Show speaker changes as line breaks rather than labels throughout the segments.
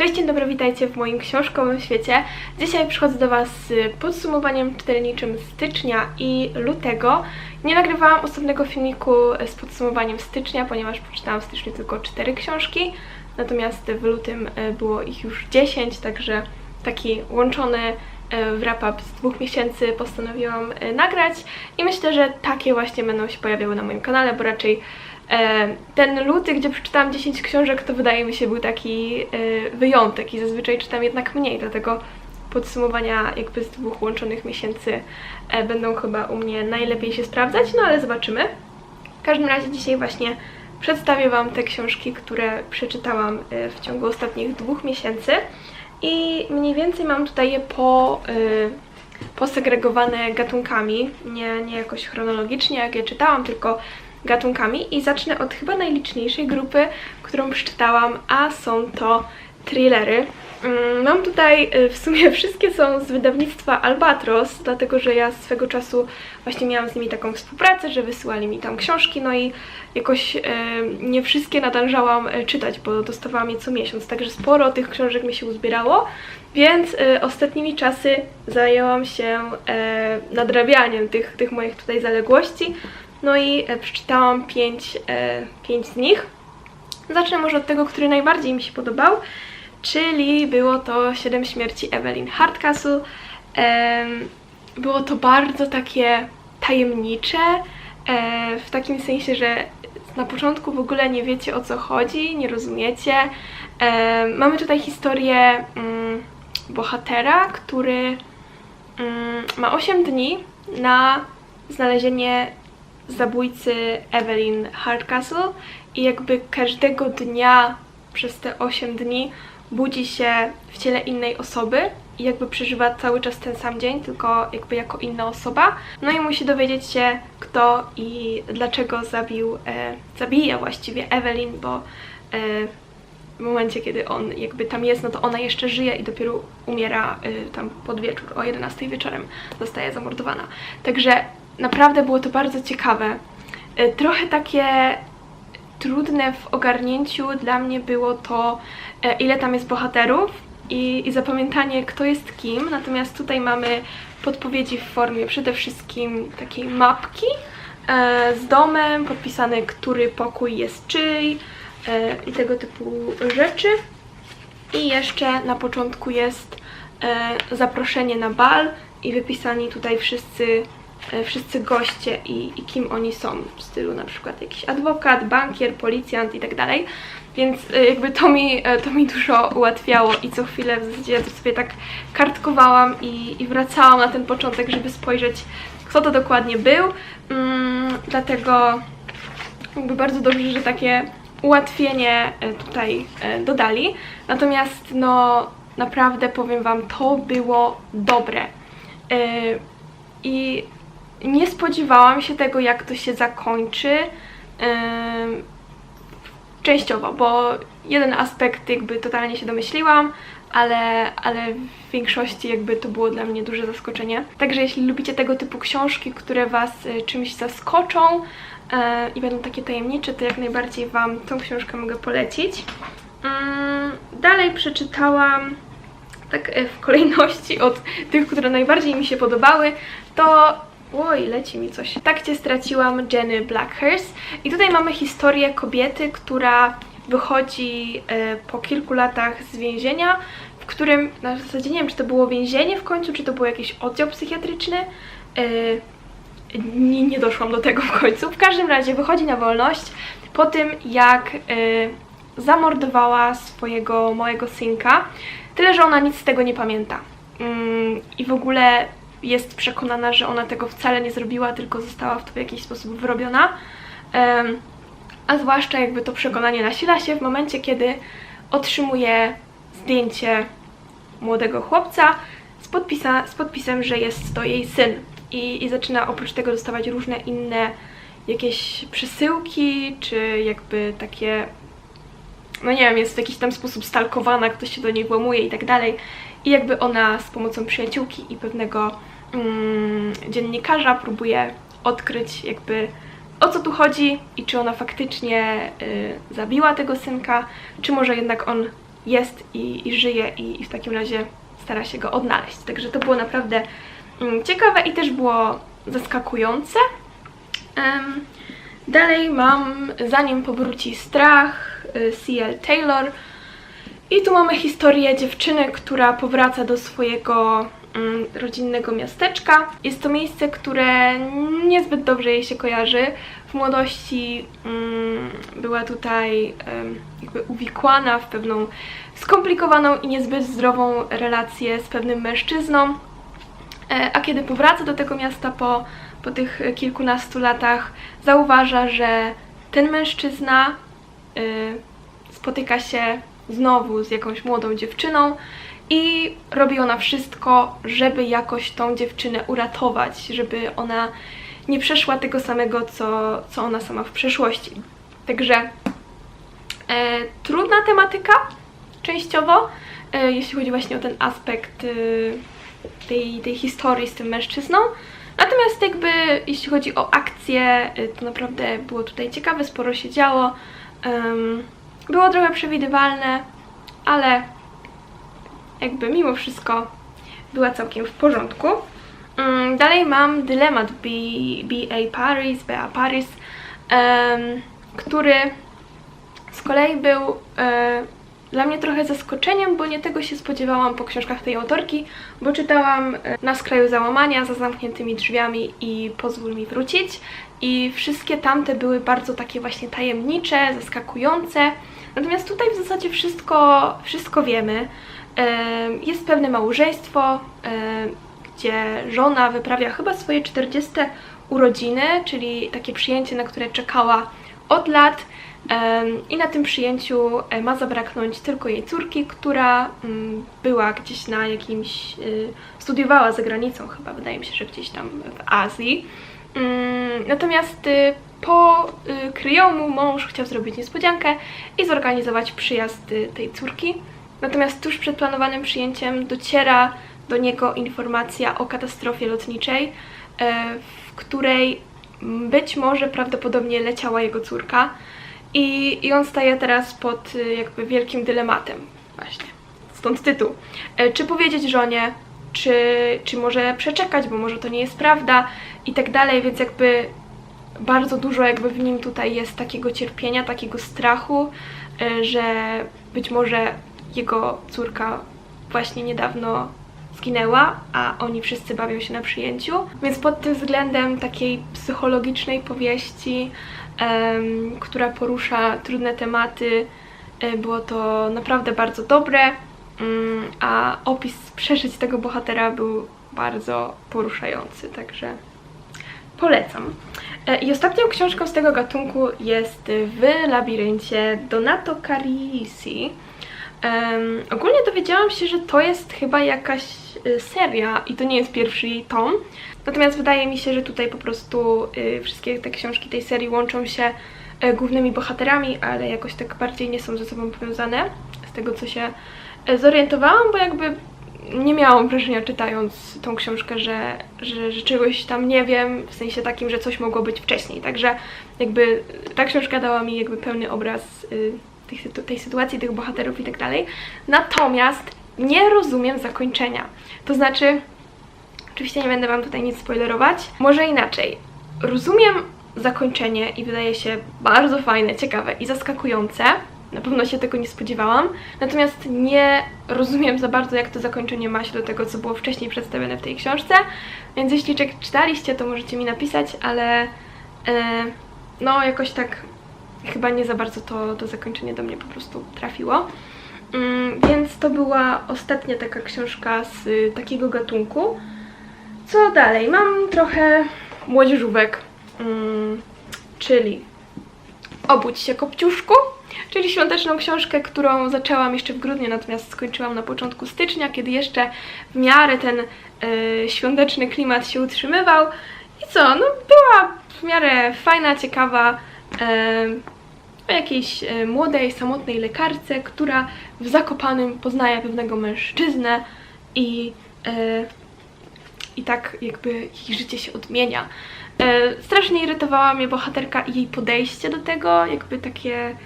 Cześć, dzień dobry, witajcie w moim książkowym świecie. Dzisiaj przychodzę do Was z podsumowaniem czytelniczym stycznia i lutego. Nie nagrywałam osobnego filmiku z podsumowaniem stycznia, ponieważ przeczytałam w styczniu tylko 4 książki, natomiast w lutym e, było ich już 10, także taki łączony e, wrap-up z dwóch miesięcy postanowiłam e, nagrać i myślę, że takie właśnie będą się pojawiały na moim kanale, bo raczej Ten luty, gdzie przeczytałam 10 książek, to wydaje mi się był taki e, wyjątek i zazwyczaj czytam jednak mniej, dlatego podsumowania jakby z dwóch łączonych miesięcy e, będą chyba u mnie najlepiej się sprawdzać, no ale zobaczymy. W każdym razie dzisiaj właśnie przedstawię Wam te książki, które przeczytałam e, w ciągu ostatnich dwóch miesięcy i mniej więcej mam tutaj je po, e, posegregowane gatunkami, nie, nie jakoś chronologicznie jak je czytałam, tylko gatunkami i zacznę od chyba najliczniejszej grupy, którą przeczytałam, a są to thrillery. Mm, Mam tutaj y, w sumie wszystkie są z wydawnictwa Albatros, dlatego że ja swego czasu właśnie miałam z nimi taką współpracę, że wysyłali mi tam książki, no i jakoś e, nie wszystkie nadążałam e, czytać, bo dostawałam je co miesiąc, także sporo tych książek mi się uzbierało, więc ostatnimi czasy zajęłam się nadrabianiem tych, tych moich tutaj zaległości, no i e, przeczytałam pięć, e, pięć z nich. Zacznę może od tego, który najbardziej mi się podobał, czyli było to Siedem śmierci Evelyn Hardcastle. Było to bardzo takie tajemnicze, e, w takim sensie, że na początku w ogóle nie wiecie o co chodzi, nie rozumiecie. Mamy tutaj historię mm, bohatera, który mm, ma 8 dni na znalezienie zabójcy Evelyn Hardcastle i jakby każdego dnia przez te 8 dni budzi się w ciele innej osoby i jakby przeżywa cały czas ten sam dzień, tylko jakby jako inna osoba. No i musi dowiedzieć się kto i dlaczego zabił, e, zabija właściwie Evelyn, bo e, w momencie, kiedy on jakby tam jest, no to ona jeszcze żyje i dopiero umiera y, tam pod wieczór, o 11 wieczorem zostaje zamordowana. Także naprawdę było to bardzo ciekawe. Y, trochę takie trudne w ogarnięciu dla mnie było to, e, ile tam jest bohaterów i, i zapamiętanie, kto jest kim. Natomiast tutaj mamy podpowiedzi w formie przede wszystkim takiej mapki e, z domem, podpisane, który pokój jest czyj e, i tego typu rzeczy. I jeszcze na początku jest e, zaproszenie na bal i wypisani tutaj wszyscy, e, wszyscy goście i, i kim oni są. W stylu na przykład jakiś adwokat, bankier, policjant i tak dalej. Więc e, jakby to mi, e, to mi dużo ułatwiało i co chwilę w zasadzie to sobie tak kartkowałam i, i wracałam na ten początek, żeby spojrzeć kto to dokładnie był. Mm, dlatego jakby bardzo dobrze, że takie ułatwienie e, tutaj e, dodali. Natomiast no naprawdę powiem Wam, to było dobre. E, I nie spodziewałam się tego, jak to się zakończy. Częściowo, bo jeden aspekt jakby totalnie się domyśliłam, ale, ale w większości jakby to było dla mnie duże zaskoczenie. Także jeśli lubicie tego typu książki, które Was e, czymś zaskoczą e, i będą takie tajemnicze, to jak najbardziej Wam tą książkę mogę polecić. Mm, dalej przeczytałam tak e, w kolejności od tych, które najbardziej mi się podobały, to Oj, leci mi coś. Tak cię straciłam Jenny Blackhurst. I tutaj mamy historię kobiety, która wychodzi e, po kilku latach z więzienia, w którym na zasadzie nie wiem, czy to było więzienie w końcu, czy to był jakiś oddział psychiatryczny. E, nie, nie doszłam do tego w końcu. W każdym razie wychodzi na wolność po tym, jak e, zamordowała swojego małego synka. Tyle, że ona nic z tego nie pamięta. Mm, I w ogóle jest przekonana, że ona tego wcale nie zrobiła, tylko została w to w jakiś sposób wyrobiona. A zwłaszcza jakby to przekonanie nasila się w momencie, kiedy otrzymuje zdjęcie młodego chłopca z, podpisa, z podpisem, że jest to jej syn. I, I zaczyna oprócz tego dostawać różne inne jakieś przesyłki, czy jakby takie no nie wiem, jest w jakiś tam sposób stalkowana, ktoś się do niej włamuje i tak dalej. I jakby ona z pomocą przyjaciółki i pewnego mm, dziennikarza próbuje odkryć jakby o co tu chodzi i czy ona faktycznie y, zabiła tego synka, czy może jednak on jest i, i żyje i, i w takim razie stara się go odnaleźć. Także to było naprawdę mm, ciekawe i też było zaskakujące. Em, dalej mam Zanim powróci strach, y, C.L. Taylor. I tu mamy historię dziewczyny, która powraca do swojego rodzinnego miasteczka. Jest to miejsce, które niezbyt dobrze jej się kojarzy. W młodości mm, była tutaj jakby uwikłana w pewną skomplikowaną i niezbyt zdrową relację z pewnym mężczyzną. E, A kiedy powraca do tego miasta po, po tych kilkunastu latach, zauważa, że ten mężczyzna y, spotyka się znowu z jakąś młodą dziewczyną i robi ona wszystko, żeby jakoś tą dziewczynę uratować, żeby ona nie przeszła tego samego, co, co ona sama w przeszłości. Także e, trudna tematyka częściowo, e, jeśli chodzi właśnie o ten aspekt y, tej, tej historii z tym mężczyzną. Natomiast jakby jeśli chodzi o akcję, y, to naprawdę było tutaj ciekawe, sporo się działo. Było trochę przewidywalne, ale jakby mimo wszystko była całkiem w porządku. Ym, dalej mam dylemat B, B.A. Paris, B.A. Paris, który z kolei był e, dla mnie trochę zaskoczeniem, bo nie tego się spodziewałam po książkach tej autorki, bo czytałam e, Na skraju załamania, za zamkniętymi drzwiami i Pozwól mi wrócić i wszystkie tamte były bardzo takie właśnie tajemnicze, zaskakujące. Natomiast tutaj w zasadzie wszystko, wszystko wiemy. Jest pewne małżeństwo, gdzie żona wyprawia chyba swoje 40 urodziny, czyli takie przyjęcie, na które czekała od lat. I na tym przyjęciu e, ma zabraknąć tylko jej córki, która mm, była gdzieś na jakimś. y, studiowała za granicą, chyba wydaje mi się, że gdzieś tam w Azji. Mm, Natomiast y, po y, kryjomu mąż chciał zrobić niespodziankę i zorganizować przyjazd tej córki. Natomiast tuż przed planowanym przyjęciem dociera do niego informacja o katastrofie lotniczej, e, w której być może prawdopodobnie leciała jego córka. I, I on staje teraz pod y, jakby wielkim dylematem, właśnie. Stąd tytuł. E, Czy powiedzieć żonie, czy, czy może przeczekać, bo może to nie jest prawda i tak dalej, więc jakby bardzo dużo jakby w nim tutaj jest takiego cierpienia, takiego strachu, e, że być może jego córka właśnie niedawno zginęła, a oni wszyscy bawią się na przyjęciu. Więc pod tym względem takiej psychologicznej powieści, em, która porusza trudne tematy, e, było to naprawdę bardzo dobre, mm, a opis przeżyć tego bohatera był bardzo poruszający, także polecam. E, I ostatnią książką z tego gatunku jest W labiryncie Donato Carisi. Em, ogólnie dowiedziałam się, że to jest chyba jakaś y, seria i to nie jest pierwszy jej tom. Natomiast wydaje mi się, że tutaj po prostu y, wszystkie te książki tej serii łączą się y, głównymi bohaterami, ale jakoś tak bardziej nie są ze sobą powiązane. Z tego co się y, zorientowałam, bo jakby nie miałam wrażenia czytając tą książkę, że, że, że czegoś tam nie wiem, w sensie takim, że coś mogło być wcześniej. Także jakby ta książka dała mi jakby pełny obraz y, tej, tej sytuacji, tych bohaterów i tak dalej. Natomiast nie rozumiem zakończenia. To znaczy, oczywiście nie będę Wam tutaj nic spoilerować, może inaczej. Rozumiem zakończenie i wydaje się bardzo fajne, ciekawe i zaskakujące. Na pewno się tego nie spodziewałam. Natomiast nie rozumiem za bardzo, jak to zakończenie ma się do tego, co było wcześniej przedstawione w tej książce. Więc jeśli czytaliście, to możecie mi napisać, ale e, no jakoś tak chyba nie za bardzo to, to zakończenie do mnie po prostu trafiło. Mm, więc to była ostatnia taka książka z y, takiego gatunku. Co dalej? Mam trochę młodzieżówek, mm, czyli Obudź się Kopciuszku, czyli świąteczną książkę, którą zaczęłam jeszcze w grudniu, natomiast skończyłam na początku stycznia, kiedy jeszcze w miarę ten y, świąteczny klimat się utrzymywał. I co? No była w miarę fajna, ciekawa, o jakiejś e, młodej, samotnej lekarce, która w Zakopanym poznaje pewnego mężczyznę i, e, i tak jakby jej życie się odmienia. E, strasznie irytowała mnie bohaterka i jej podejście do tego, jakby takie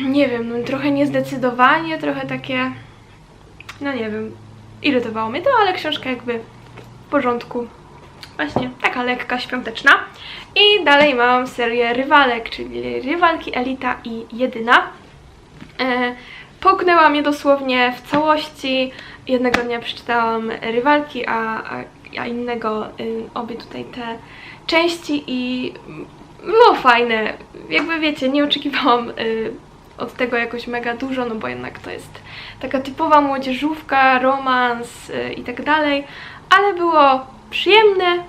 nie wiem, no, trochę niezdecydowanie, trochę takie, no nie wiem, irytowało mnie to, ale książka jakby w porządku. Właśnie, taka lekka, świąteczna. I dalej mam serię rywalek, czyli rywalki Elita i Jedyna. E, połknęła mnie dosłownie w całości. Jednego dnia przeczytałam rywalki, a, a, a innego y, obie tutaj te części i było fajne. Jakby wiecie, nie oczekiwałam y, od tego jakoś mega dużo, no bo jednak to jest taka typowa młodzieżówka, romans y, i tak dalej, ale było przyjemne,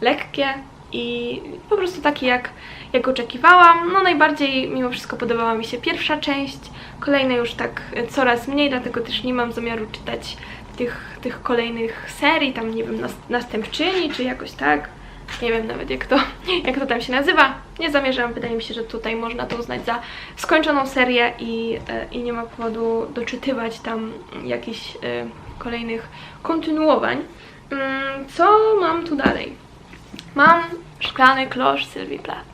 lekkie i po prostu takie jak, jak oczekiwałam. No najbardziej mimo wszystko podobała mi się pierwsza część, kolejne już tak coraz mniej, dlatego też nie mam zamiaru czytać tych, tych kolejnych serii, tam nie wiem, nas, następczyni czy jakoś tak. Nie wiem nawet jak to, jak to tam się nazywa. Nie zamierzam, wydaje mi się, że tutaj można to uznać za skończoną serię i, e, i nie ma powodu doczytywać tam jakichś e, kolejnych kontynuowań. Mm, Co mam tu dalej? Mam szklany klosz Sylwii Plath.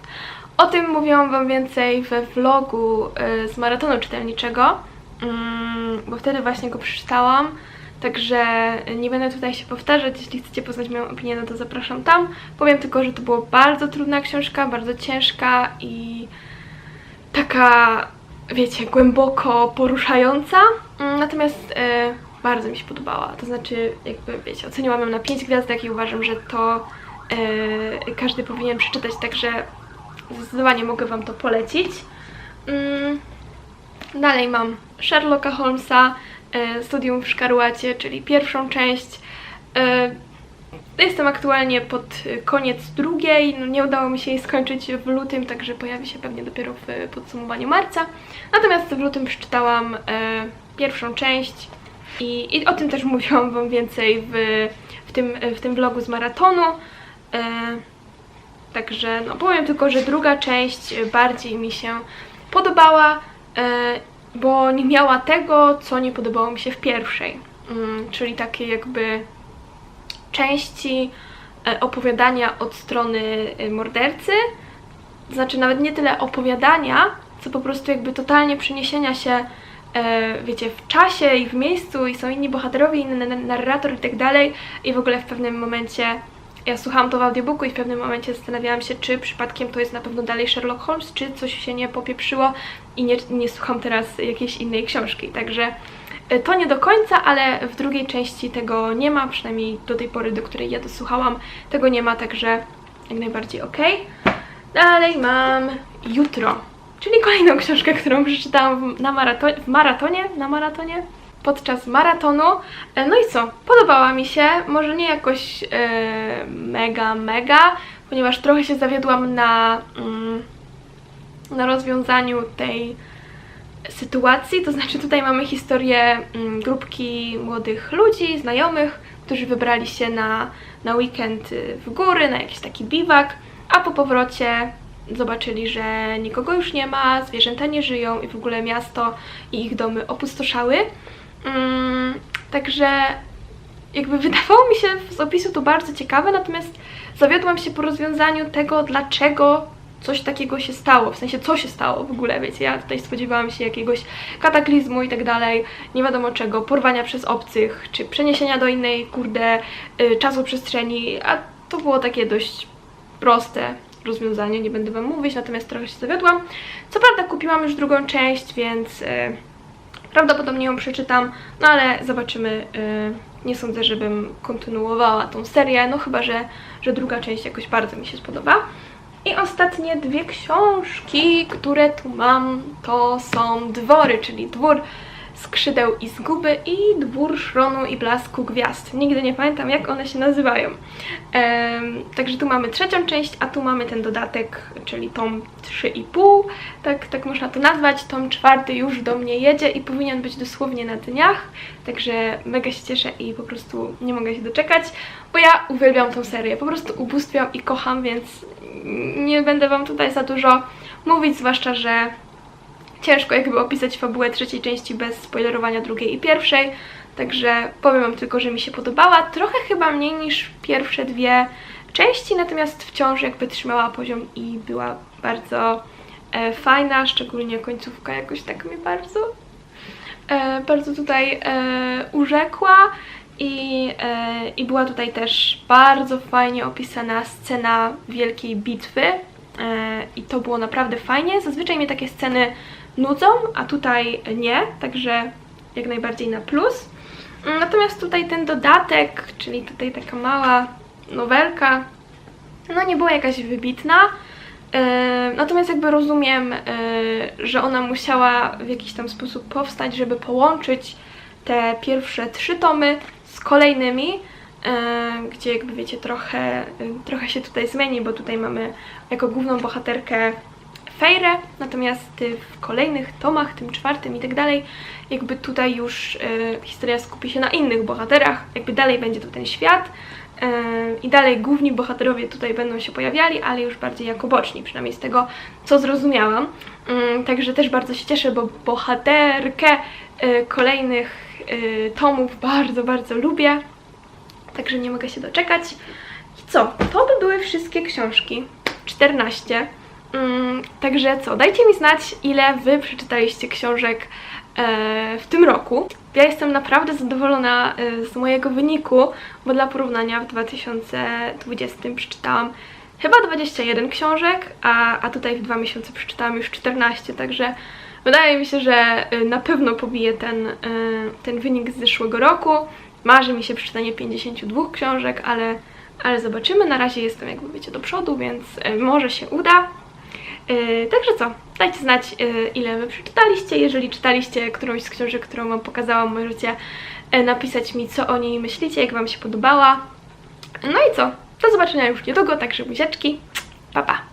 O tym mówiłam Wam więcej we vlogu e, z maratonu czytelniczego, mm, bo wtedy właśnie go przeczytałam. Także nie będę tutaj się powtarzać. Jeśli chcecie poznać moją opinię, no to zapraszam tam. Powiem tylko, że to była bardzo trudna książka, bardzo ciężka i taka, wiecie, głęboko poruszająca. Mm, Natomiast e, bardzo mi się podobała. To znaczy, jakby, wiecie, oceniłam ją na 5 gwiazdek i uważam, że to e, każdy powinien przeczytać, także zdecydowanie mogę Wam to polecić. Mm, Dalej mam Sherlocka Holmesa, e, Studium w Szkarłacie, czyli pierwszą część. E, Jestem aktualnie pod koniec drugiej, no nie udało mi się jej skończyć w lutym, także pojawi się pewnie dopiero w podsumowaniu marca. Natomiast w lutym przeczytałam e, pierwszą część i, i o tym też mówiłam Wam więcej w, w, tym, w tym vlogu z maratonu. E, Także no powiem tylko, że druga część bardziej mi się podobała, e, bo nie miała tego, co nie podobało mi się w pierwszej. Mm, czyli takie jakby części e, opowiadania od strony e, mordercy. Znaczy nawet nie tyle opowiadania, co po prostu jakby totalnie przeniesienia się wiecie, w czasie i w miejscu i są inni bohaterowie, inny na- narrator i tak dalej i w ogóle w pewnym momencie ja słuchałam to w audiobooku i w pewnym momencie zastanawiałam się, czy przypadkiem to jest na pewno dalej Sherlock Holmes, czy coś się nie popieprzyło i nie, nie słucham teraz jakiejś innej książki. Także e, to nie do końca, ale w drugiej części tego nie ma, przynajmniej do tej pory, do której ja dosłuchałam, tego nie ma, także jak najbardziej ok. Dalej mam Jutro, czyli kolejną książkę, którą przeczytałam na marato- w maratonie, na maratonie, podczas maratonu. E, No i co? Podobała mi się, może nie jakoś e, mega, mega, ponieważ trochę się zawiodłam na, mm, na rozwiązaniu tej sytuacji. To znaczy, tutaj mamy historię mm, grupki młodych ludzi, znajomych, którzy wybrali się na, na weekend y, w góry, na jakiś taki biwak, a po powrocie zobaczyli, że nikogo już nie ma, zwierzęta nie żyją i w ogóle miasto i ich domy opustoszały. Mm, także jakby wydawało mi się z opisu to bardzo ciekawe, natomiast zawiodłam się po rozwiązaniu tego, dlaczego coś takiego się stało, w sensie co się stało w ogóle, wiecie, ja tutaj spodziewałam się jakiegoś kataklizmu i tak dalej, nie wiadomo czego, porwania przez obcych, czy przeniesienia do innej, kurde, y, czasu przestrzeni, a to było takie dość proste rozwiązanie, nie będę Wam mówić, natomiast trochę się zawiodłam. Co prawda kupiłam już drugą część, więc... y, Prawdopodobnie ją przeczytam, no ale zobaczymy. y, Nie sądzę, żebym kontynuowała tą serię, no chyba, że, że druga część jakoś bardzo mi się spodoba. I ostatnie dwie książki, które tu mam, to są Dwory, czyli Dwór Skrzydeł i Zguby i Dwór Szronu i Blasku Gwiazd. Nigdy nie pamiętam, jak one się nazywają. Także tu mamy trzecią część, a tu mamy ten dodatek, czyli tom 3,5, tak, tak można to nazwać. Tom czwarty już do mnie jedzie i powinien być dosłownie na dniach, także mega się cieszę i po prostu nie mogę się doczekać, bo ja uwielbiam tą serię, po prostu ubóstwiam i kocham, więc nie będę Wam tutaj za dużo mówić, zwłaszcza, że ciężko jakby opisać fabułę trzeciej części bez spoilerowania drugiej i pierwszej, także powiem Wam tylko, że mi się podobała, trochę chyba mniej niż pierwsze dwie części, natomiast wciąż jakby trzymała poziom i była bardzo e, fajna, szczególnie końcówka jakoś tak mnie bardzo, e, bardzo tutaj e, urzekła. I, e, I była tutaj też bardzo fajnie opisana scena wielkiej bitwy. E, I to było naprawdę fajnie. Zazwyczaj mnie takie sceny nudzą, a tutaj nie, także jak najbardziej na plus. Natomiast tutaj ten dodatek, czyli tutaj taka mała nowelka, no nie była jakaś wybitna. E, Natomiast jakby rozumiem, e, że ona musiała w jakiś tam sposób powstać, żeby połączyć te pierwsze trzy tomy z kolejnymi, e, gdzie jakby wiecie, trochę, trochę się tutaj zmieni, bo tutaj mamy jako główną bohaterkę Fejrę, natomiast w kolejnych tomach, tym czwartym i tak dalej, jakby tutaj już e, historia skupi się na innych bohaterach, jakby dalej będzie to ten świat e, i dalej główni bohaterowie tutaj będą się pojawiali, ale już bardziej jako boczni, przynajmniej z tego, co zrozumiałam. Mm, Także też bardzo się cieszę, bo bohaterkę e, kolejnych tomów bardzo, bardzo lubię. Także nie mogę się doczekać. I co? To by były wszystkie książki. 14. Mm, także co? Dajcie mi znać, ile wy przeczytaliście książek e, w tym roku. Ja jestem naprawdę zadowolona e, z mojego wyniku, bo dla porównania w 2020 przeczytałam chyba 21 książek, a, a tutaj w dwa miesiące przeczytałam już 14, także wydaje mi się, że e, na pewno pobiję ten, ten wynik z zeszłego roku. Marzy mi się przeczytanie 52 książek, ale, ale zobaczymy. Na razie jestem, jakby wiecie, do przodu, więc może się uda. Yy, także co, dajcie znać, yy, ile wy przeczytaliście. Jeżeli czytaliście którąś z książek, którą wam pokazałam, możecie yy, napisać mi, co o niej myślicie, jak wam się podobała. No i co, do zobaczenia już niedługo, także buziaczki, pa pa!